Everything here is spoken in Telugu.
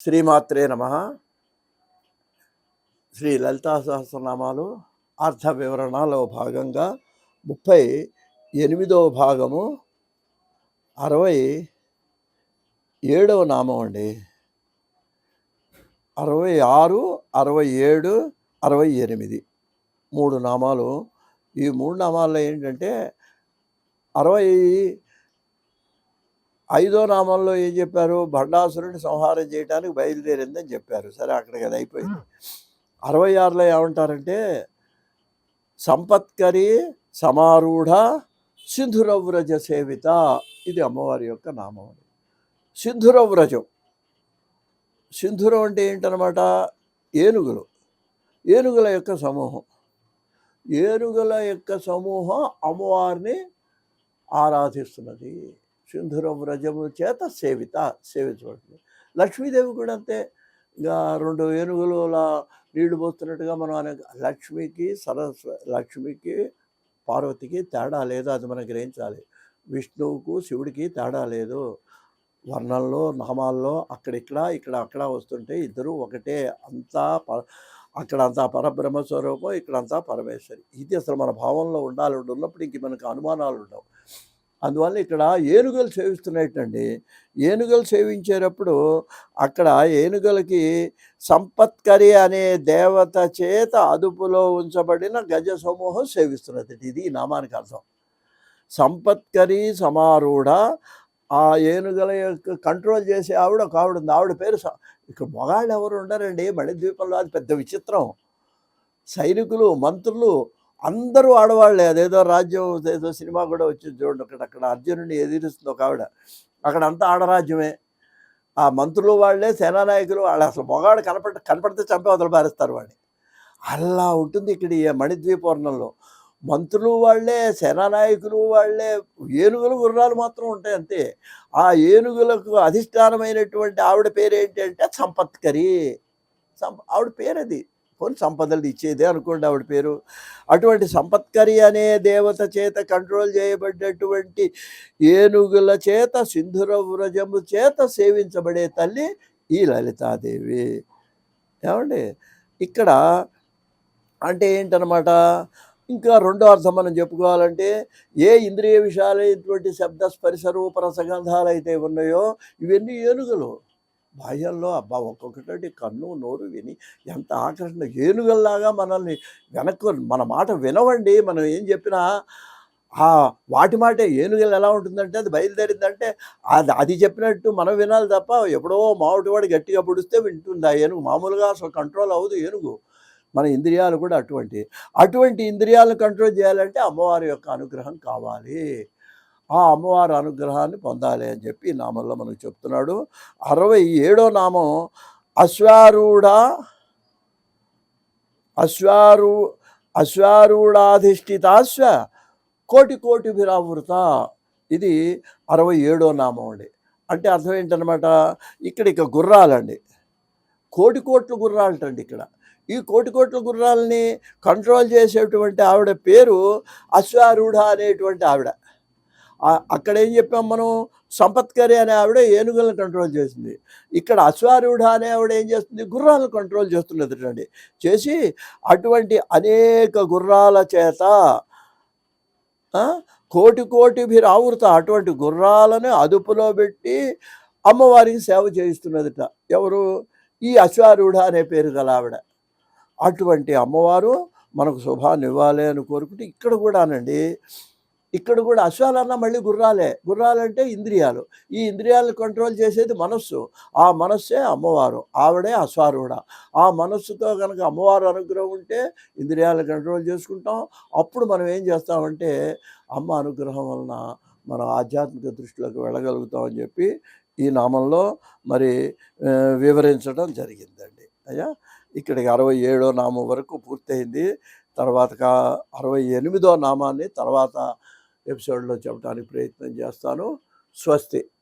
శ్రీమాత్రే నమ. శ్రీ లలితా సహస్రనామాలు అర్థ వివరణలో భాగంగా ముప్పై ఎనిమిదవ భాగము అరవై ఏడవ నామం అండి. అరవై ఆరు అరవై ఏడు అరవై ఎనిమిది. మూడు నామాలు. ఈ మూడు నామాల్లో ఏంటంటే అరవై ఐదో నామంలో ఏం చెప్పారు? భండాసురుని సంహారం చేయడానికి బయలుదేరిందని చెప్పారు. సరే అక్కడికి అది అయిపోయింది. అరవై ఆరులో ఏమంటారంటే సంపత్కరి సమారూఢ సింధురవ్రజ సేవిత ఇది అమ్మవారి యొక్క నామం సింధురవ్రజం. సింధురం అంటే ఏంటనమాట? ఏనుగులు. ఏనుగుల యొక్క సమూహం. ఏనుగుల యొక్క సమూహం అమ్మవారిని ఆరాధిస్తున్నది. సింధుర వ్రజము చేత సేవిత సేవించబడుతుంది. లక్ష్మీదేవి కూడా అంతే. ఇంకా రెండు ఏనుగులు అలా నీళ్ళు పోస్తున్నట్టుగా మనం అనే లక్ష్మికి సరస్వ లక్ష్మికి పార్వతికి తేడా లేదు అది మనం గ్రహించాలి. విష్ణువుకు శివుడికి తేడా లేదు. వర్ణంలో నామాల్లో అక్కడిక్కడ ఇక్కడ అక్కడ వస్తుంటే ఇద్దరు ఒకటే అంతా ప అక్కడ అంతా పరబ్రహ్మ స్వరూపం ఇక్కడంతా పరమేశ్వరి. ఇది అసలు మన భావంలో ఉండాలి ఉన్నప్పుడు ఇంక మనకు అనుమానాలు ఉండవు. అందువల్ల ఇక్కడ ఏనుగులు సేవిస్తున్నాయటండి ఏనుగులు సేవించేటప్పుడు అక్కడ ఏనుగులకి సంపత్కరి అనే దేవత చేత అదుపులో ఉంచబడిన గజ సమూహం సేవిస్తున్నది ఇది ఈ నామానికి అర్థం. సంపత్కరి సమారూఢ ఆ ఏనుగుల యొక్క కంట్రోల్ చేసే ఆవిడ ఒక ఆవిడ ఉంది. ఆవిడ పేరు ఇక్కడ మగాళ్ళు ఎవరు ఉండరండి. మణిద్వీపంలో అది పెద్ద విచిత్రం. సైనికులు మంత్రులు అందరూ ఆడవాళ్ళే. అదేదో రాజ్యం ఏదో సినిమా కూడా వచ్చింది చూడండి. అక్కడ అక్కడ అర్జునుడిని ఎదిరిస్తుంది ఒక ఆవిడ. అక్కడ అంతా ఆడరాజ్యమే. ఆ మంత్రులు వాళ్ళే సేనానాయకులు వాళ్ళు. అసలు మొగాడు కనపడ కనపడితే చంపే వదలు పారేస్తారు వాడిని. అలా ఉంటుంది ఇక్కడ ఈ మణిద్వీపవర్ణంలో. మంత్రులు వాళ్ళే సేనానాయకులు వాళ్ళే ఏనుగులు గుర్రాలు మాత్రం ఉంటాయి అంతే. ఆ ఏనుగులకు అధిష్టానమైనటువంటి ఆవిడ పేరు ఏంటి అంటే సంపత్కరి. సంప ఆవిడ పేరు అది కొన్ని సంపదలు ఇచ్చేదే అనుకోండి ఆవిడ పేరు. అటువంటి సంపత్కరి అనే దేవత చేత కంట్రోల్ చేయబడ్డటువంటి ఏనుగుల చేత సింధుర వ్రజము చేత సేవించబడే తల్లి ఈ లలితాదేవి. ఏమండి? ఇక్కడ అంటే ఏంటనమాట? ఇంకా రెండో అర్థం మనం చెప్పుకోవాలంటే ఏ ఇంద్రియ విషయాలైనటువంటి శబ్ద స్పరిశ రూప అయితే ఉన్నాయో ఇవన్నీ ఏనుగులు. బాహ్యంలో అబ్బా! ఒక్కొక్కటి కన్ను నోరు విని ఎంత ఆకర్షణ ఏనుగల్లాగా మనల్ని వెనక్కు మన మాట వినవండి. మనం ఏం చెప్పినా ఆ వాటి మాట ఏనుగులు ఎలా ఉంటుందంటే అది బయలుదేరిందంటే అది అది చెప్పినట్టు మనం వినాలి తప్ప ఎప్పుడో మామిడివాడు గట్టిగా పొడిస్తే వింటుంది ఆ ఏనుగు? మామూలుగా అసలు కంట్రోల్ అవ్వదు ఏనుగు. మన ఇంద్రియాలు కూడా అటువంటి అటువంటి ఇంద్రియాలను కంట్రోల్ చేయాలంటే అమ్మవారి యొక్క అనుగ్రహం కావాలి. ఆ అమ్మవారి అనుగ్రహాన్ని పొందాలి అని చెప్పి నామంలో మనకు చెప్తున్నాడు. అరవై ఏడో నామం అశ్వారూఢ అశ్వారూ అశ్వారూఢాధిష్ఠితాశ్వ కోటి కోటి విరావృత ఇది అరవై ఏడో నామం అండి. అంటే అర్థం ఏంటనమాట ఇక్కడ ఇక గుర్రాలండి. కోటి కోట్ల గుర్రాలటండి ఇక్కడ. ఈ కోటి కోట్ల గుర్రాలని కంట్రోల్ చేసేటువంటి ఆవిడ పేరు అశ్వారూఢ అనేటువంటి ఆవిడ. అక్కడ ఏం చెప్పాం మనం? సంపత్కరి అనే ఆవిడ ఏనుగులను కంట్రోల్ చేసింది. ఇక్కడ అశ్వారూఢ అనే ఆవిడ ఏం చేస్తుంది? గుర్రాలను కంట్రోల్ చేస్తున్నది చేసి అటువంటి అనేక గుర్రాల చేత కోటి కోటి రావృత అటువంటి గుర్రాలను అదుపులో పెట్టి అమ్మవారికి సేవ చేయిస్తున్నదిట. ఎవరు? ఈ అశ్వారూఢ అనే పేరు గల ఆవిడ. అటువంటి అమ్మవారు మనకు శుభాన్ని ఇవ్వాలి అని కోరుకుంటే ఇక్కడ కూడానండి ఇక్కడ కూడా అశ్వాలన్నా మళ్ళీ గుర్రాలే. గుర్రాలంటే ఇంద్రియాలు. ఈ ఇంద్రియాలను కంట్రోల్ చేసేది మనస్సు. ఆ మనస్సే అమ్మవారు. ఆవిడే అశ్వారూఢ. ఆ మనస్సుతో కనుక అమ్మవారు అనుగ్రహం ఉంటే ఇంద్రియాలను కంట్రోల్ చేసుకుంటాం. అప్పుడు మనం ఏం చేస్తామంటే అమ్మ అనుగ్రహం వలన మనం ఆధ్యాత్మిక దృష్టిలోకి వెళ్ళగలుగుతామని చెప్పి ఈ నామంలో మరి వివరించడం జరిగిందండి. అయ్యా ఇక్కడికి అరవై ఏడో నామం వరకు పూర్తయింది. తర్వాత అరవై ఎనిమిదో నామాన్ని తర్వాత ఎపిసోడ్లో చెప్పడానికి ప్రయత్నం చేస్తాను. స్వస్తి.